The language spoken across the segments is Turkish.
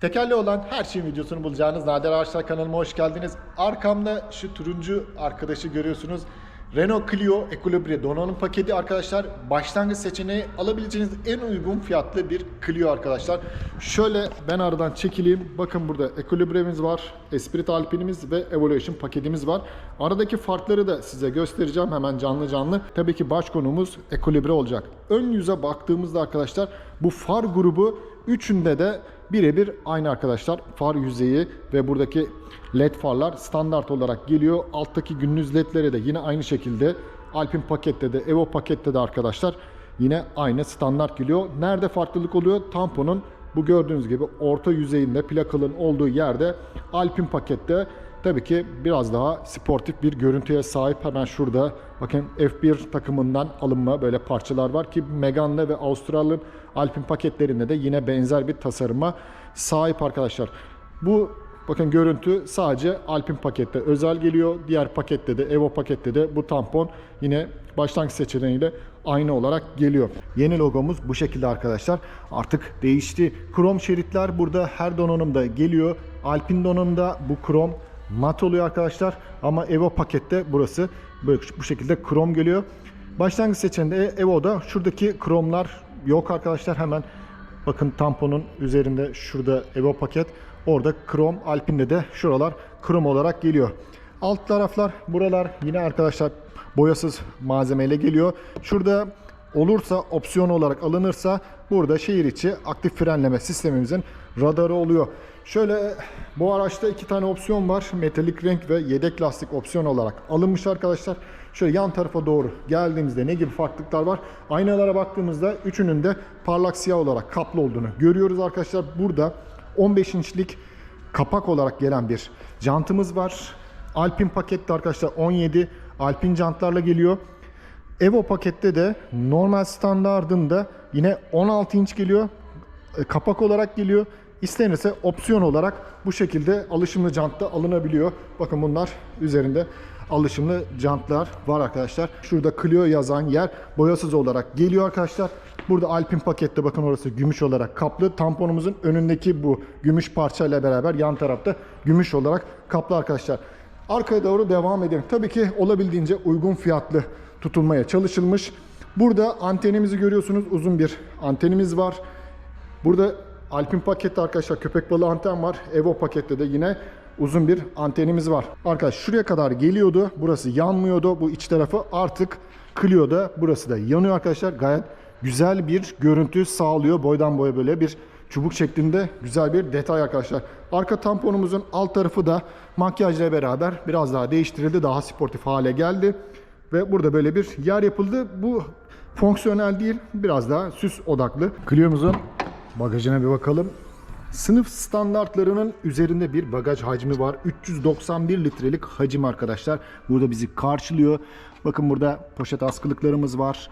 Tekerli olan her şeyin videosunu bulacağınız Nadir Araçlar kanalıma hoş geldiniz. Arkamda şu turuncu arkadaşı görüyorsunuz. Renault Clio Equilibre donanım paketi arkadaşlar. Başlangıç seçeneği alabileceğiniz en uygun fiyatlı bir Clio arkadaşlar. Şöyle ben aradan çekileyim. Bakın burada Equilibre'miz var. Esprit Alpine'imiz ve Evolution paketimiz var. Aradaki farkları da size göstereceğim hemen canlı canlı. Tabii ki baş konumuz Equilibre olacak. Ön yüze baktığımızda arkadaşlar bu far grubu üçünde de birebir aynı arkadaşlar. Far yüzeyi ve buradaki led farlar standart olarak geliyor. Alttaki gündüz ledleri de yine aynı şekilde Alpine pakette de Evo pakette de arkadaşlar yine aynı standart geliyor. Nerede farklılık oluyor? Tamponun bu gördüğünüz gibi orta yüzeyinde plakalın olduğu yerde Alpine pakette tabii ki biraz daha sportif bir görüntüye sahip. Hemen şurada bakın F1 takımından alınma böyle parçalar var ki Megane'de ve Avustralya'nın Alpine paketlerinde de yine benzer bir tasarıma sahip arkadaşlar. Bu bakın görüntü sadece Alpine pakette özel geliyor. Diğer pakette de Evo pakette de bu tampon yine başlangıç seçeneğiyle aynı olarak geliyor. Yeni logomuz bu şekilde arkadaşlar. Artık değişti. Krom şeritler burada her donanımda geliyor. Alpine donanımda bu krom mat oluyor arkadaşlar. Ama Evo pakette burası böyle bu şekilde krom geliyor. Başlangıç seçeneğinde Evo'da şuradaki kromlar yok arkadaşlar. Hemen bakın tamponun üzerinde şurada Evo paket. Orada krom, Alpine'de de şuralar krom olarak geliyor. Alt taraflar buralar yine arkadaşlar boyasız malzemeyle geliyor. Şurada olursa opsiyon olarak alınırsa burada şehir içi aktif frenleme sistemimizin radarı oluyor. Şöyle bu araçta iki tane opsiyon var. Metalik renk ve yedek lastik opsiyon olarak alınmış arkadaşlar. Şöyle yan tarafa doğru geldiğimizde ne gibi farklılıklar var? Aynalara baktığımızda üçünün de parlak siyah olarak kaplı olduğunu görüyoruz arkadaşlar. Burada 15 inçlik kapak olarak gelen bir jantımız var. Alpine pakette arkadaşlar 17 Alpine jantlarla geliyor. Evo pakette de normal standardında yine 16 inç geliyor. E, Kapak olarak geliyor. İstenirse opsiyon olarak bu şekilde alışımlı jantta alınabiliyor. Bakın bunlar üzerinde alışımlı jantlar var arkadaşlar. Şurada Clio yazan yer boyasız olarak geliyor arkadaşlar. Burada Alpine pakette bakın orası gümüş olarak kaplı. Tamponumuzun önündeki bu gümüş parçayla beraber yan tarafta gümüş olarak kaplı arkadaşlar. Arkaya doğru devam edelim. Tabii ki olabildiğince uygun fiyatlı tutulmaya çalışılmış. Burada antenimizi görüyorsunuz. Uzun bir antenimiz var. Burada Alpine pakette arkadaşlar köpek balığı anten var. Evo pakette de yine uzun bir antenimiz var. Arkadaş şuraya kadar geliyordu. Burası yanmıyordu. Bu iç tarafı artık Clio'da burası da yanıyor arkadaşlar. Gayet güzel bir görüntü sağlıyor. Boydan boya böyle bir çubuk şeklinde güzel bir detay arkadaşlar. Arka tamponumuzun alt tarafı da makyajla beraber biraz daha değiştirildi. Daha sportif hale geldi. Ve burada böyle bir yer yapıldı. Bu fonksiyonel değil, biraz daha süs odaklı. Clio'muzun bagajına bir bakalım. Sınıf standartlarının üzerinde bir bagaj hacmi var. 391 litrelik hacim arkadaşlar. Burada bizi karşılıyor. Bakın burada poşet askılıklarımız var.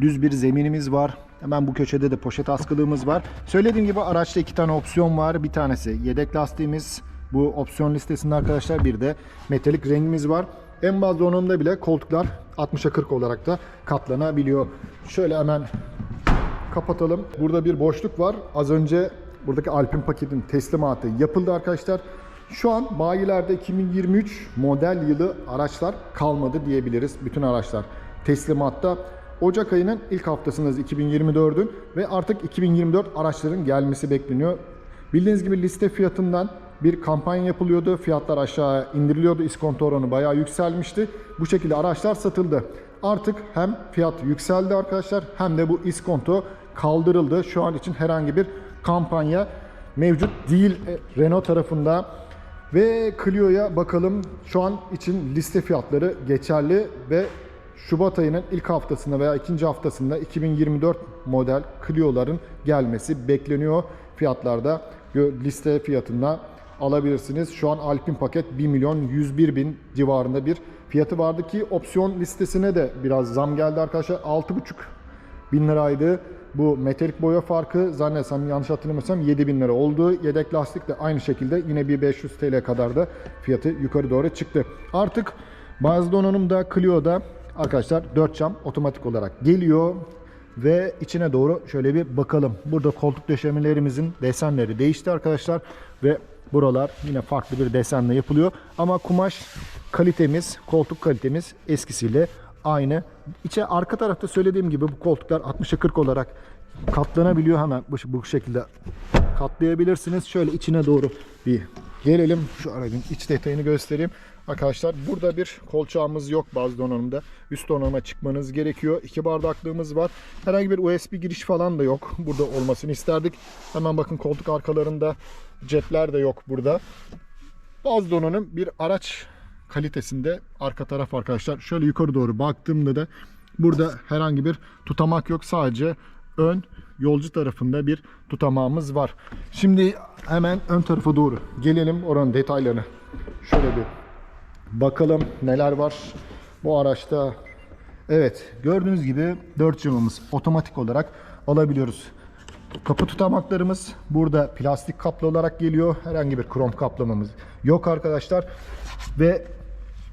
Düz bir zeminimiz var. Hemen bu köşede de poşet askılığımız var. Söylediğim gibi araçta iki tane opsiyon var. Bir tanesi yedek lastiğimiz. Bu opsiyon listesinde arkadaşlar bir de metalik rengimiz var. En baz donanımda bile koltuklar 60'a 40 olarak da katlanabiliyor. Şöyle hemen kapatalım. Burada bir boşluk var. Az önce buradaki Alpine paketin teslimatı yapıldı arkadaşlar. Şu an bayilerde 2023 model yılı araçlar kalmadı diyebiliriz. Bütün araçlar teslimatta. Ocak ayının ilk haftasındayız 2024'ün ve artık 2024 araçların gelmesi bekleniyor. Bildiğiniz gibi liste fiyatından bir kampanya yapılıyordu. Fiyatlar aşağı indiriliyordu. İskonto oranı bayağı yükselmişti. Bu şekilde araçlar satıldı. Artık hem fiyat yükseldi arkadaşlar hem de bu iskonto kaldırıldı. Şu an için herhangi bir kampanya mevcut değil e, Renault tarafında. Ve Clio'ya bakalım. Şu an için liste fiyatları geçerli ve Şubat ayının ilk haftasında veya ikinci haftasında 2024 model Clio'ların gelmesi bekleniyor. Fiyatlarda liste fiyatında alabilirsiniz. Şu an Alpine paket 1 milyon 101 bin civarında bir fiyatı vardı ki opsiyon listesine de biraz zam geldi arkadaşlar. 6,5 bin liraydı. Bu metalik boya farkı zannedersem yanlış hatırlamıyorsam 7 bin lira oldu. Yedek lastik de aynı şekilde yine bir 500 TL kadar da fiyatı yukarı doğru çıktı. Artık bazı donanımda Clio'da arkadaşlar 4 cam otomatik olarak geliyor. ve içine doğru şöyle bir bakalım. Burada koltuk döşemelerimizin desenleri değişti arkadaşlar ve buralar yine farklı bir desenle yapılıyor. Ama kumaş kalitemiz, koltuk kalitemiz eskisiyle aynı. İçe arka tarafta söylediğim gibi bu koltuklar 60'a 40 olarak katlanabiliyor. Hemen bu, bu şekilde katlayabilirsiniz. Şöyle içine doğru bir gelelim. Şu aracın iç detayını göstereyim. Arkadaşlar burada bir kolçağımız yok bazı donanımda. Üst donanıma çıkmanız gerekiyor. İki bardaklığımız var. Herhangi bir USB giriş falan da yok. Burada olmasını isterdik. Hemen bakın koltuk arkalarında cepler de yok burada. Bazı donanım bir araç kalitesinde arka taraf arkadaşlar. Şöyle yukarı doğru baktığımda da burada herhangi bir tutamak yok. Sadece ön yolcu tarafında bir tutamağımız var. Şimdi hemen ön tarafa doğru gelelim oranın detaylarını. Şöyle bir bakalım neler var bu araçta. Evet gördüğünüz gibi 4 camımız otomatik olarak alabiliyoruz. Kapı tutamaklarımız burada plastik kaplı olarak geliyor. Herhangi bir krom kaplamamız yok arkadaşlar. Ve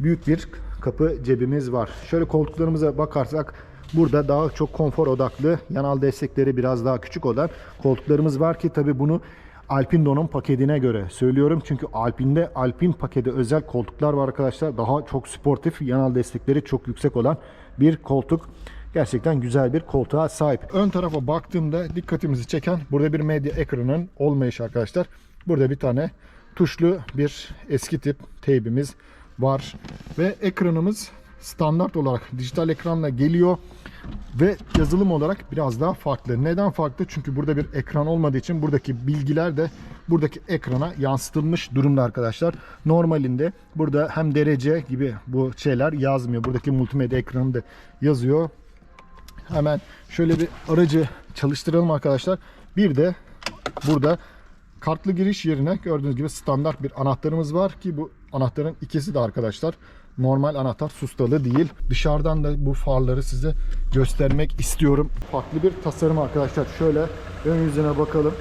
büyük bir kapı cebimiz var. Şöyle koltuklarımıza bakarsak burada daha çok konfor odaklı, yanal destekleri biraz daha küçük olan koltuklarımız var ki tabi bunu Alpin donum paketine göre söylüyorum. Çünkü Alpin'de Alpin paketi özel koltuklar var arkadaşlar. Daha çok sportif, yanal destekleri çok yüksek olan bir koltuk. Gerçekten güzel bir koltuğa sahip. Ön tarafa baktığımda dikkatimizi çeken burada bir medya ekranının olmayışı arkadaşlar. Burada bir tane tuşlu bir eski tip teybimiz var. Ve ekranımız standart olarak dijital ekranla geliyor. Ve yazılım olarak biraz daha farklı. Neden farklı? Çünkü burada bir ekran olmadığı için buradaki bilgiler de buradaki ekrana yansıtılmış durumda arkadaşlar. Normalinde burada hem derece gibi bu şeyler yazmıyor. Buradaki multimedya ekranında yazıyor. Hemen şöyle bir aracı çalıştıralım arkadaşlar. Bir de burada kartlı giriş yerine gördüğünüz gibi standart bir anahtarımız var ki bu anahtarın ikisi de arkadaşlar normal anahtar sustalı değil. Dışarıdan da bu farları size göstermek istiyorum. Farklı bir tasarım arkadaşlar. Şöyle ön yüzüne bakalım.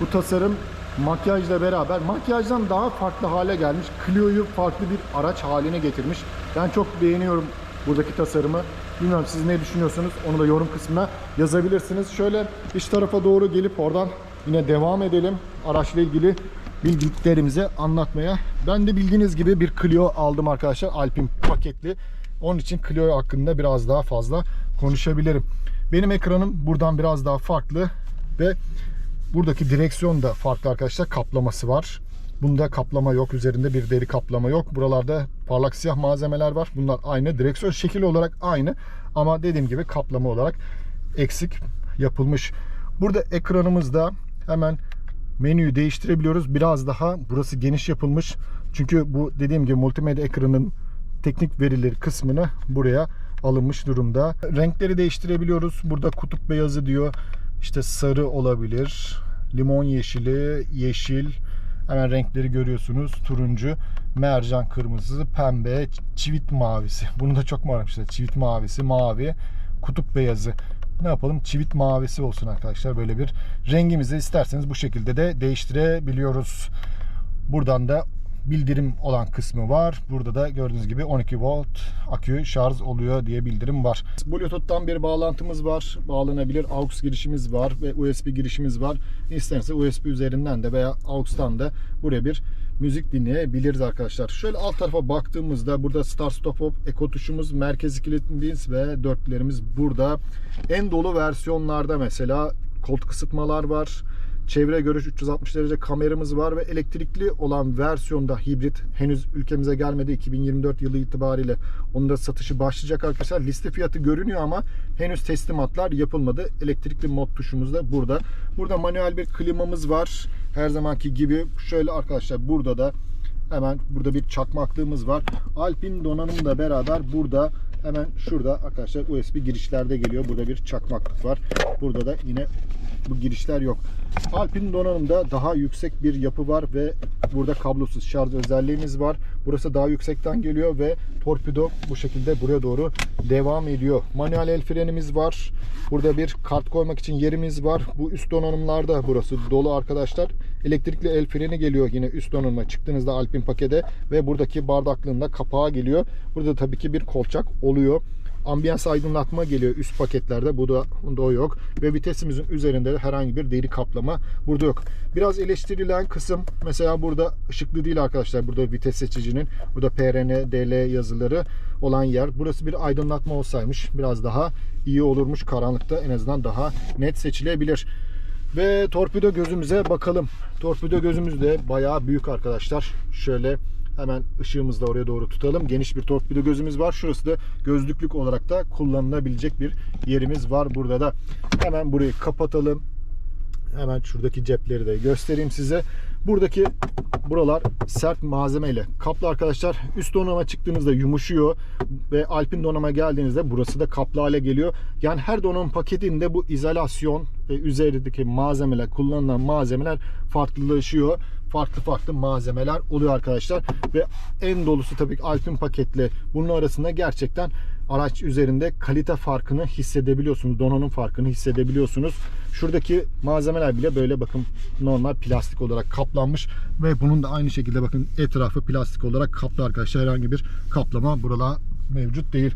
Bu tasarım makyajla beraber makyajdan daha farklı hale gelmiş. Clio'yu farklı bir araç haline getirmiş. Ben çok beğeniyorum buradaki tasarımı. Bilmiyorum siz ne düşünüyorsunuz? Onu da yorum kısmına yazabilirsiniz. Şöyle iç tarafa doğru gelip oradan yine devam edelim. Araçla ilgili bildiklerimizi anlatmaya. Ben de bildiğiniz gibi bir Clio aldım arkadaşlar. Alpin paketli. Onun için Clio hakkında biraz daha fazla konuşabilirim. Benim ekranım buradan biraz daha farklı ve buradaki direksiyon da farklı arkadaşlar. Kaplaması var. Bunda kaplama yok. Üzerinde bir deri kaplama yok. Buralarda parlak siyah malzemeler var. Bunlar aynı. Direksiyon şekil olarak aynı. Ama dediğim gibi kaplama olarak eksik yapılmış. Burada ekranımızda hemen menüyü değiştirebiliyoruz. Biraz daha burası geniş yapılmış. Çünkü bu dediğim gibi multimedya ekranının teknik verileri kısmını buraya alınmış durumda. Renkleri değiştirebiliyoruz. Burada kutup beyazı diyor. İşte sarı olabilir. Limon yeşili, yeşil. Hemen renkleri görüyorsunuz. Turuncu, mercan kırmızısı, pembe, çivit mavisi. Bunu da çok mu aramışlar? Çivit mavisi, mavi, kutup beyazı ne yapalım? Çivit mavisi olsun arkadaşlar. Böyle bir rengimizi isterseniz bu şekilde de değiştirebiliyoruz. Buradan da bildirim olan kısmı var. Burada da gördüğünüz gibi 12 volt akü şarj oluyor diye bildirim var. Bluetooth'tan bir bağlantımız var. Bağlanabilir aux girişimiz var ve usb girişimiz var. İsterse usb üzerinden de veya aux'tan da buraya bir müzik dinleyebiliriz arkadaşlar. Şöyle alt tarafa baktığımızda burada Start Stop Hop Eko tuşumuz, merkez kilitimiz ve dörtlerimiz burada. En dolu versiyonlarda mesela koltuk ısıtmalar var. Çevre görüş 360 derece kameramız var ve elektrikli olan versiyonda hibrit henüz ülkemize gelmedi 2024 yılı itibariyle. Onun da satışı başlayacak arkadaşlar. Liste fiyatı görünüyor ama henüz teslimatlar yapılmadı. Elektrikli mod tuşumuz da burada. Burada manuel bir klimamız var. Her zamanki gibi şöyle arkadaşlar burada da hemen burada bir çakmaklığımız var. Alpin donanımla beraber burada hemen şurada arkadaşlar USB girişlerde geliyor. Burada bir çakmaklık var. Burada da yine bu girişler yok. Alpin donanımda daha yüksek bir yapı var ve burada kablosuz şarj özelliğimiz var. Burası daha yüksekten geliyor ve torpido bu şekilde buraya doğru devam ediyor. Manuel el frenimiz var. Burada bir kart koymak için yerimiz var. Bu üst donanımlarda burası dolu arkadaşlar. Elektrikli el freni geliyor yine üst donanıma çıktığınızda Alpin pakete ve buradaki bardaklığında kapağı geliyor. Burada tabii ki bir kolçak oluyor. ambiyans aydınlatma geliyor üst paketlerde. Bu da bunda o yok. Ve vitesimizin üzerinde de herhangi bir deri kaplama burada yok. Biraz eleştirilen kısım mesela burada ışıklı değil arkadaşlar. Burada vites seçicinin burada PRN, DL yazıları olan yer. Burası bir aydınlatma olsaymış biraz daha iyi olurmuş. Karanlıkta en azından daha net seçilebilir. Ve torpido gözümüze bakalım. Torpido gözümüz de bayağı büyük arkadaşlar. Şöyle hemen ışığımızı da oraya doğru tutalım. Geniş bir torpido gözümüz var. Şurası da gözlüklük olarak da kullanılabilecek bir yerimiz var burada da. Hemen burayı kapatalım. Hemen şuradaki cepleri de göstereyim size. Buradaki buralar sert malzemeyle kaplı arkadaşlar. Üst donama çıktığınızda yumuşuyor ve Alpin donama geldiğinizde burası da kaplı hale geliyor. Yani her donanım paketinde bu izolasyon ve üzerindeki malzemeler, kullanılan malzemeler farklılaşıyor. Farklı farklı malzemeler oluyor arkadaşlar. Ve en dolusu tabii ki Alpin paketle bunun arasında gerçekten araç üzerinde kalite farkını hissedebiliyorsunuz. Donanım farkını hissedebiliyorsunuz. Şuradaki malzemeler bile böyle bakın normal plastik olarak kaplanmış ve bunun da aynı şekilde bakın etrafı plastik olarak kaplı arkadaşlar. Herhangi bir kaplama buralar mevcut değil.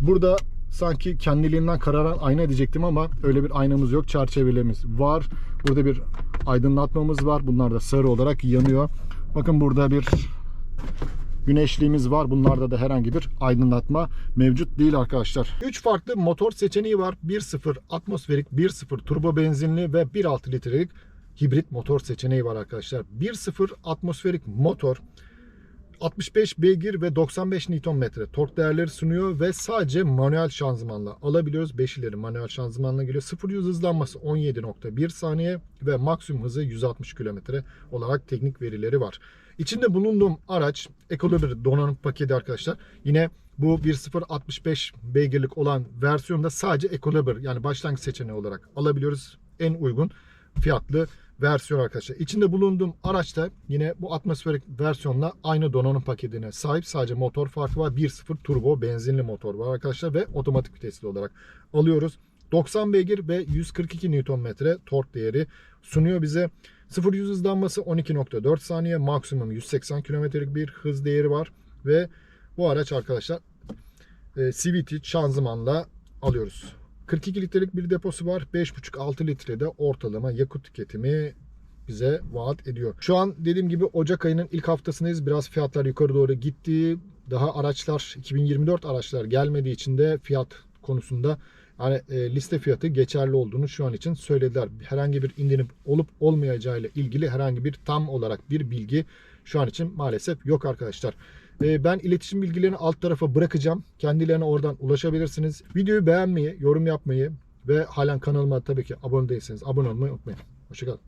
Burada sanki kendiliğinden kararan ayna diyecektim ama öyle bir aynamız yok. Çerçevelerimiz var. Burada bir aydınlatmamız var. Bunlar da sarı olarak yanıyor. Bakın burada bir güneşliğimiz var. Bunlarda da herhangi bir aydınlatma mevcut değil arkadaşlar. 3 farklı motor seçeneği var. 1.0 atmosferik, 1.0 turbo benzinli ve 1.6 litrelik hibrit motor seçeneği var arkadaşlar. 1.0 atmosferik motor 65 beygir ve 95 Nm tork değerleri sunuyor ve sadece manuel şanzımanla alabiliyoruz. 5 ileri manuel şanzımanla geliyor. 0-100 hızlanması 17.1 saniye ve maksimum hızı 160 km olarak teknik verileri var. İçinde bulunduğum araç Ecolibri donanım paketi arkadaşlar. Yine bu 1.0 65 beygirlik olan versiyonda sadece Ecolibri yani başlangıç seçeneği olarak alabiliyoruz. En uygun fiyatlı versiyon arkadaşlar. İçinde bulunduğum araçta yine bu atmosferik versiyonla aynı donanım paketine sahip. Sadece motor farkı var. 1.0 turbo benzinli motor var arkadaşlar ve otomatik vitesli olarak alıyoruz. 90 beygir ve 142 Nm tork değeri sunuyor bize. 0-100 hızlanması 12.4 saniye. Maksimum 180 kilometrelik bir hız değeri var. Ve bu araç arkadaşlar e, CVT şanzımanla alıyoruz. 42 litrelik bir deposu var. 5,5-6 litrede ortalama yakıt tüketimi bize vaat ediyor. Şu an dediğim gibi Ocak ayının ilk haftasındayız. Biraz fiyatlar yukarı doğru gitti. Daha araçlar 2024 araçlar gelmediği için de fiyat konusunda yani e, liste fiyatı geçerli olduğunu şu an için söylediler. Herhangi bir indirim olup olmayacağı ile ilgili herhangi bir tam olarak bir bilgi şu an için maalesef yok arkadaşlar. E, ben iletişim bilgilerini alt tarafa bırakacağım. Kendilerine oradan ulaşabilirsiniz. Videoyu beğenmeyi, yorum yapmayı ve halen kanalıma tabii ki abone değilseniz abone olmayı unutmayın. Hoşçakalın.